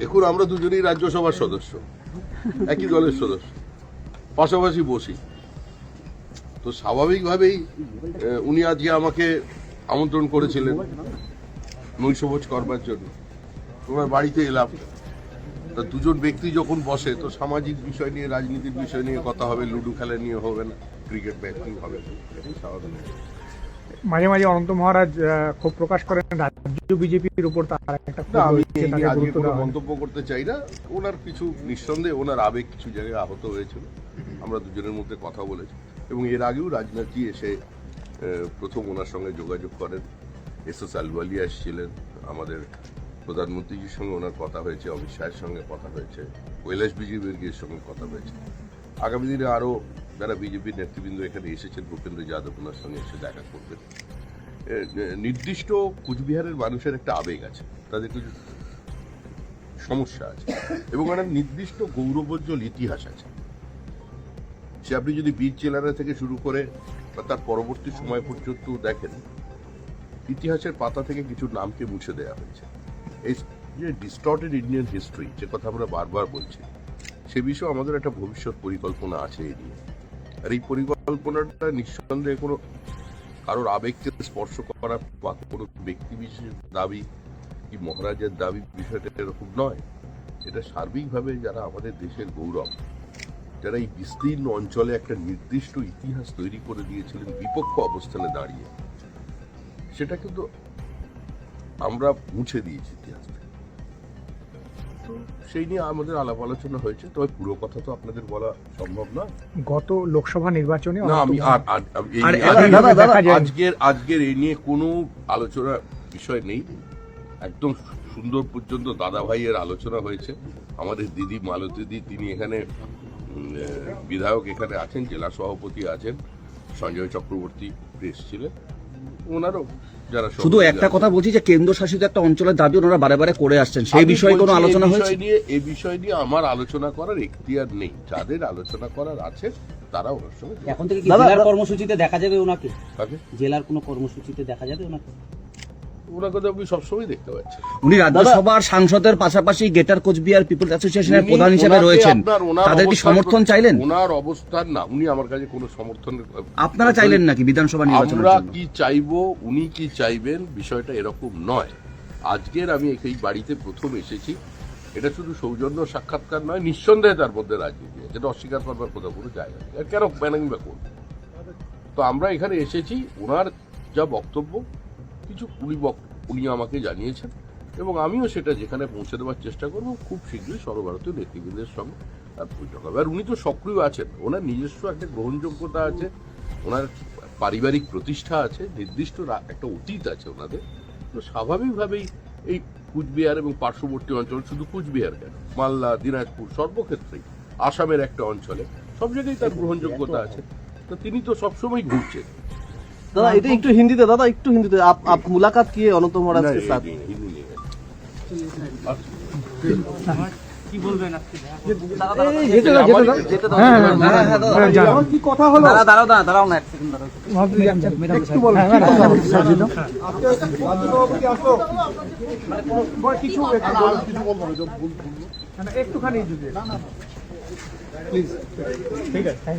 দেখুন আমরা দুজনেই রাজ্যসভার সদস্য। একই দলের সদস্য। পাশাপাশি বসি। তো স্বাভাবিকভাবেই উনি আজকে আমাকে আমন্ত্রণ করেছিলেন নৈশভোজ করবার জন্য। তোমার বাড়িতে এলাম। তা দুজন ব্যক্তি যখন বসে, তো সামাজিক বিষয় নিয়ে, রাজনীতির বিষয় নিয়ে কথা হবে, লুডো খেলা নিয়ে হবে না, ক্রিকেট ব্যাটিং হবে স্বাভাবিক। মাঝে মাঝে অনন্ত মহারাজ ক্ষোভ প্রকাশ করেন রাজ্য বিজেপির উপর তার একটা। মন্তব্য করতে চাই না। ওনার কিছু নিঃসন্দেহে ওনার আবেগ কিছু জায়গায় আহত হয়েছিল। আমরা দুজনের মধ্যে কথা বলেছি। এবং এর আগেও রাজনাথজি এসে প্রথম ওনার সঙ্গে যোগাযোগ করেন। এস এস আলওয়ালিয়া এসেছিলেন আমাদের প্রধানমন্ত্রীজির সঙ্গে ওনার কথা হয়েছে অমিত শাহের সঙ্গে কথা হয়েছে কৈলাস বিজেপির সঙ্গে কথা হয়েছে। আগামী দিনে আরও যারা বিজেপির নেতৃবৃন্দ এখানে এসেছেন ভূপেন্দ্র যাদব ওনার সঙ্গে এসে দেখা করবেন। নির্দিষ্ট কুচবিহারের মানুষের একটা আবেগ আছে, তাদের কিছু সমস্যা আছে এবং একটা নির্দিষ্ট গৌরবোজ্জ্বল ইতিহাস আছে। সে আপনি যদি বীর জেলারা থেকে শুরু করে তার পরবর্তী সময় পর্যন্ত দেখেন, ইতিহাসের পাতা থেকে কিছু নামকে মুছে দেওয়া হয়েছে। এই যে ডিস্টর্টেড ইন্ডিয়ান হিস্ট্রি যে কথা আমরা বারবার বলছি, সে বিষয়ে আমাদের একটা ভবিষ্যৎ পরিকল্পনা আছে এই নিয়ে। আর এই পরিকল্পনাটা নিঃসন্দেহে কোনো কারোর আবেগকে স্পর্শ করা বা কোনো ব্যক্তি বিশেষের দাবি কি মহারাজের দাবি বিষয়টা এরকম নয় এটা সার্বিকভাবে যারা আমাদের দেশের গৌরব, যারা এই বিস্তীর্ণ অঞ্চলে একটা নির্দিষ্ট ইতিহাস তৈরি করে দিয়েছিলেন, বিপক্ষ অবস্থানে দাঁড়িয়ে সেটা কিন্তু আমরা মুছে দিয়েছি ইতিহাস থেকে। তো সেই নিয়ে আমাদের আলাপ আলোচনা হয়েছে তবে পুরো কথা তো আপনাদের বলা সম্ভব না গত লোকসভা নির্বাচনে না আমি আর আজকের আজকের এই নিয়ে কোনো আলোচনা বিষয় নেই। একদম সুন্দর পর্যন্ত দাদা ভাইয়ের আলোচনা হয়েছে। আমাদের দিদি মালতীদি তিনি এখানে বিধায়ক এখানে আছেন জেলা সভাপতি আছেন। সঞ্জয় চক্রবর্তী প্রেস ছিলেন ওনারও শুধু একটা কথা বলছি যে কেন্দ্র শাসিত একটা অঞ্চলের দাবি ওনারা বারে বারে করে আসছেন। সেই বিষয়ে কোনো আলোচনা এই হয়েছে? বিষয় নিয়ে এই বিষয় নিয়ে আমার আলোচনা করার এখতিয়ার নেই। যাদের আলোচনা করার আছে তারা ওনার সঙ্গে এখন থেকে কি জেলার কর্মসূচিতে দেখা যাবে ওনাকে? জেলার কোনো কর্মসূচিতে দেখা যাবে ওনাকে? ওনাকে তো আপনি সবসময় দেখতে পাচ্ছেন। উনি রাজ্যসভার সাংসদের পাশাপাশি গেটার কোচবিহার পিপলস অ্যাসোসিয়েশনের প্রধান হিসেবে রয়েছেন। তাদের কি সমর্থন চাইলেন? ওনার অবস্থান না উনি আমার কাছে কোনো সমর্থন আপনারা চাইলেন নাকি বিধানসভা নির্বাচনের আমরা কি চাইব উনি কি চাইবেন বিষয়টা এরকম নয়। আজকের আমি এই বাড়িতে প্রথম এসেছি। এটা শুধু সৌজন্য সাক্ষাৎকার নয় নিঃসন্দেহে তার মধ্যে রাজনীতি যেটা অস্বীকার করবার কথা কোনো জায়গা নেই। কেন ব্যানাং বা করব? তো আমরা এখানে এসেছি ওনার যা বক্তব্য কিছু উনি উনি আমাকে জানিয়েছেন। এবং আমিও সেটা যেখানে পৌঁছে দেওয়ার চেষ্টা করব খুব শীঘ্রই সর্বভারতীয় নেতৃবৃন্দের সঙ্গে তার বৈঠক হবে। আর উনি তো সক্রিয় আছেন। ওনার নিজস্ব একটা গ্রহণযোগ্যতা আছে ওনার পারিবারিক প্রতিষ্ঠা আছে নির্দিষ্ট একটা অতীত আছে ওনাদের। তো স্বাভাবিকভাবেই এই কুচবিহার এবং পার্শ্ববর্তী অঞ্চল শুধু কুচবিহার কেন মালদা দিনাজপুর সর্বক্ষেত্রেই আসামের একটা অঞ্চলে সব জায়গায় তার গ্রহণযোগ্যতা আছে। তো তিনি তো সবসময় ঘুরছেন। দাদা এটা একটু হিন্দিতে দাদা একটু হিন্দিতে। আপ মুলাকাত কি অনন্ত মহারাজ কে সাথ একটুখানি প্লিজ ঠিক আছে